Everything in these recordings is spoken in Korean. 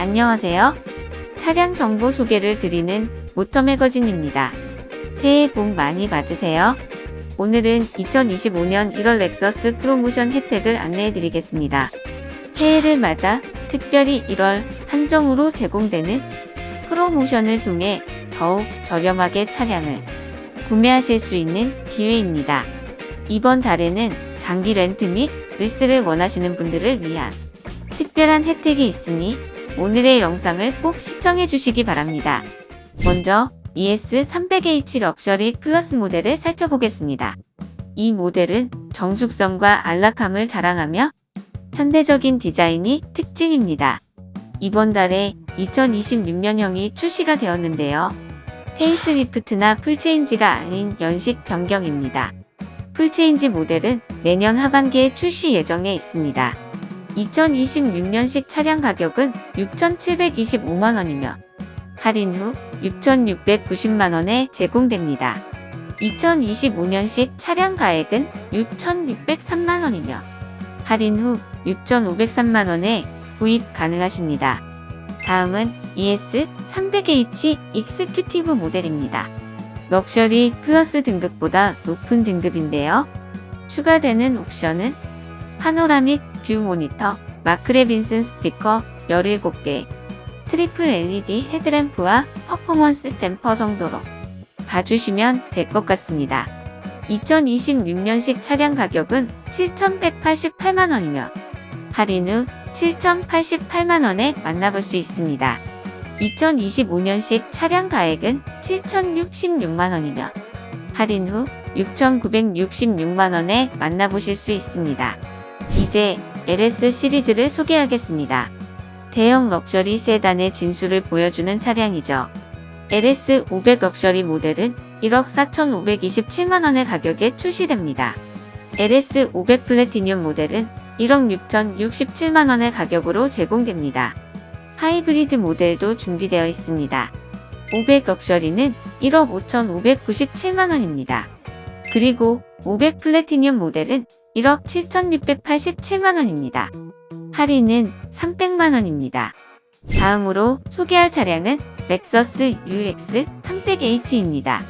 안녕하세요. 차량 정보 소개를 드리는 모터 매거진입니다. 새해 복 많이 받으세요. 오늘은 2025년 1월 렉서스 프로모션 혜택을 안내해 드리겠습니다. 새해를 맞아 특별히 1월 한정으로 제공되는 프로모션을 통해 더욱 저렴하게 차량을 구매하실 수 있는 기회입니다. 이번 달에는 장기 렌트 및 리스를 원하시는 분들을 위한 특별한 혜택이 있으니 오늘의 영상을 꼭 시청해 주시기 바랍니다. 먼저 ES300H 럭셔리 플러스 모델을 살펴보겠습니다. 이 모델은 정숙성과 안락함을 자랑하며 현대적인 디자인이 특징입니다. 이번 달에 2026년형이 출시가 되었는데요. 페이스리프트나 풀체인지가 아닌 연식 변경입니다. 풀체인지 모델은 내년 하반기에 출시 예정에 있습니다. 2026년식 차량 가격은 6,725만원이며 할인 후 6,690만원에 제공됩니다. 2025년식 차량 가액은 6,603만원이며 할인 후 6,503만원에 구입 가능하십니다. 다음은 ES300H 익스큐티브 모델입니다. 럭셔리 플러스 등급보다 높은 등급인데요. 추가되는 옵션은 파노라믹 뷰 모니터, 마크레빈슨 스피커 17개, 트리플 LED 헤드램프와 퍼포먼스 댐퍼 정도로 봐주시면 될 것 같습니다. 2026년식 차량 가격은 7,188만원이며 할인 후 7,088만원에 만나볼 수 있습니다. 2025년식 차량 가액은 7,066만원이며 할인 후 6,966만원에 만나보실 수 있습니다. 이제 LS 시리즈를 소개하겠습니다. 대형 럭셔리 세단의 진수를 보여주는 차량이죠. LS 500 럭셔리 모델은 1억 4,527만원의 가격에 출시됩니다. LS 500 플래티늄 모델은 1억 6,067만원의 가격으로 제공됩니다. 하이브리드 모델도 준비되어 있습니다. 500 럭셔리는 1억 5,597만원입니다. 그리고 500 플래티늄 모델은 1억 7,687만원입니다. 할인은 300만원입니다. 다음으로 소개할 차량은 렉서스 UX 300H입니다.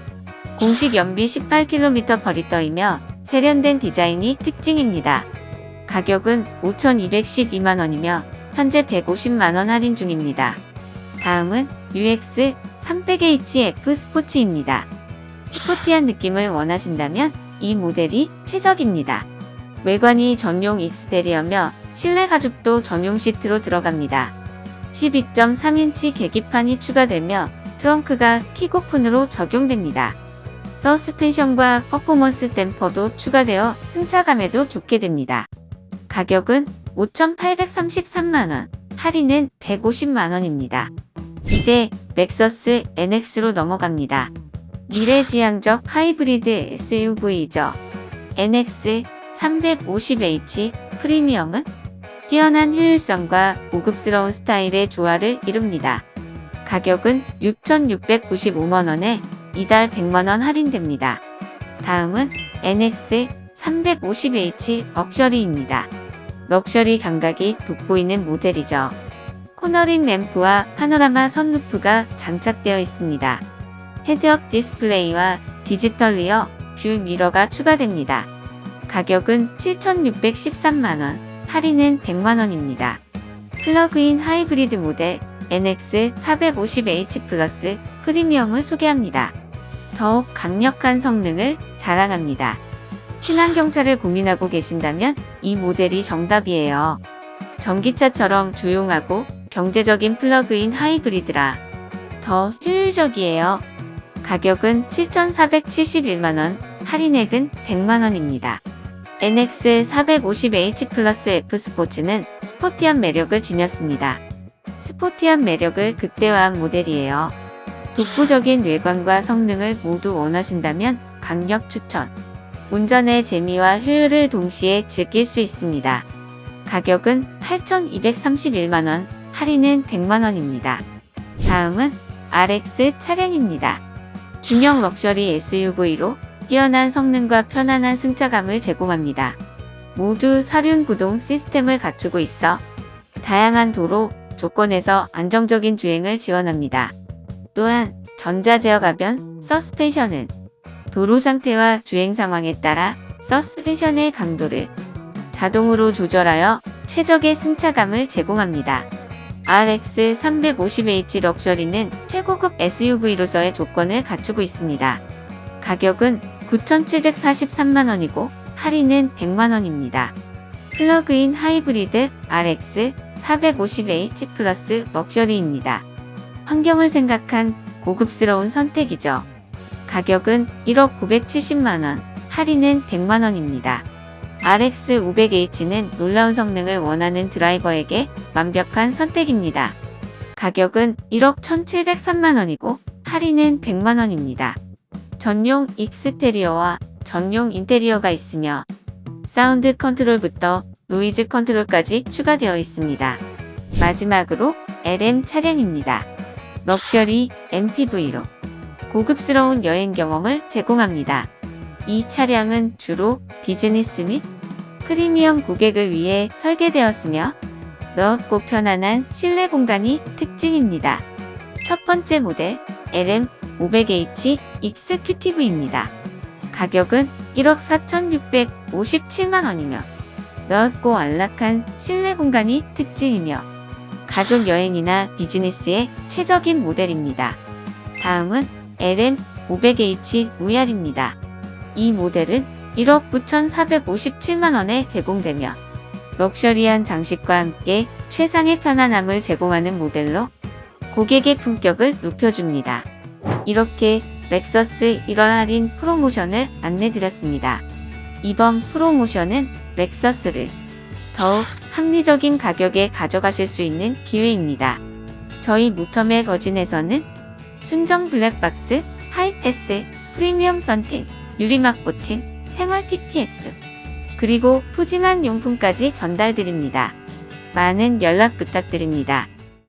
공식 연비 18km 거리떠이며 세련된 디자인이 특징입니다. 가격은 5,212만원이며 현재 150만원 할인 중입니다. 다음은 UX 300HF 스포츠입니다. 스포티한 느낌을 원하신다면 이 모델이 최적입니다. 외관이 전용 익스테리어며 실내 가죽도 전용 시트로 들어갑니다. 12.3인치 계기판이 추가되며 트렁크가 킥오픈으로 적용됩니다. 서스펜션과 퍼포먼스 댐퍼도 추가되어 승차감에도 좋게 됩니다. 가격은 5,833만원, 할인은 150만원입니다. 이제 렉서스 NX로 넘어갑니다. 미래지향적 하이브리드 SUV죠. NX 350H 프리미엄은 뛰어난 효율성과 고급스러운 스타일의 조화를 이룹니다. 가격은 6,695만원에 이달 100만원 할인됩니다. 다음은 NX 350H 럭셔리입니다. 럭셔리 감각이 돋보이는 모델이죠. 코너링 램프와 파노라마 선루프가 장착되어 있습니다. 헤드업 디스플레이와 디지털 리어 뷰 미러가 추가됩니다. 가격은 7,613만원, 할인은 100만원입니다. 플러그인 하이브리드 모델 NX 450H 플러스 프리미엄을 소개합니다. 더욱 강력한 성능을 자랑합니다. 친환경차를 고민하고 계신다면 이 모델이 정답이에요. 전기차처럼 조용하고 경제적인 플러그인 하이브리드라 더 효율적이에요. 가격은 7,471만원, 할인액은 100만원입니다. NX 450H 플러스 F 스포츠는 스포티한 매력을 지녔습니다. 스포티한 매력을 극대화한 모델이에요. 독보적인 외관과 성능을 모두 원하신다면 강력 추천. 운전의 재미와 효율을 동시에 즐길 수 있습니다. 가격은 8,231만원, 할인은 100만원입니다. 다음은 RX 차량입니다. 중형 럭셔리 SUV로 뛰어난 성능과 편안한 승차감을 제공합니다. 모두 사륜 구동 시스템을 갖추고 있어 다양한 도로, 조건에서 안정적인 주행을 지원합니다. 또한 전자제어 가변, 서스펜션은 도로 상태와 주행 상황에 따라 서스펜션의 강도를 자동으로 조절하여 최적의 승차감을 제공합니다. RX 350h 럭셔리는 최고급 SUV로서의 조건을 갖추고 있습니다. 가격은 9,743만원이고 할인은 100만원입니다. 플러그인 하이브리드 RX 450h 플러스 럭셔리입니다. 환경을 생각한 고급스러운 선택이죠. 가격은 1억 970만원, 할인은 100만원입니다. RX 500h는 놀라운 성능을 원하는 드라이버에게 완벽한 선택입니다. 가격은 1억 1703만원이고 할인은 100만원입니다. 전용 익스테리어와 전용 인테리어가 있으며 사운드 컨트롤부터 노이즈 컨트롤까지 추가되어 있습니다. 마지막으로 LM 차량입니다. 럭셔리 MPV로 고급스러운 여행 경험을 제공합니다. 이 차량은 주로 비즈니스 및 프리미엄 고객을 위해 설계되었으며 넓고 편안한 실내 공간이 특징입니다. 첫 번째 모델 LM500H 익스큐티브입니다. 가격은 1억 4,657만 원이며 넓고 안락한 실내 공간이 특징이며 가족 여행이나 비즈니스에 최적인 모델입니다. 다음은 LM500H VR입니다. 이 모델은 1억 9,457만 원에 제공되며 럭셔리한 장식과 함께 최상의 편안함을 제공하는 모델로 고객의 품격을 높여줍니다. 이렇게 렉서스 1월 할인 프로모션을 안내드렸습니다. 이번 프로모션은 렉서스를 더욱 합리적인 가격에 가져가실 수 있는 기회입니다. 저희 모터맥 어진에서는 순정 블랙박스, 하이패스, 프리미엄 선팅, 유리막 코팅, 생활 PPF, 그리고 푸짐한 용품까지 전달드립니다. 많은 연락 부탁드립니다.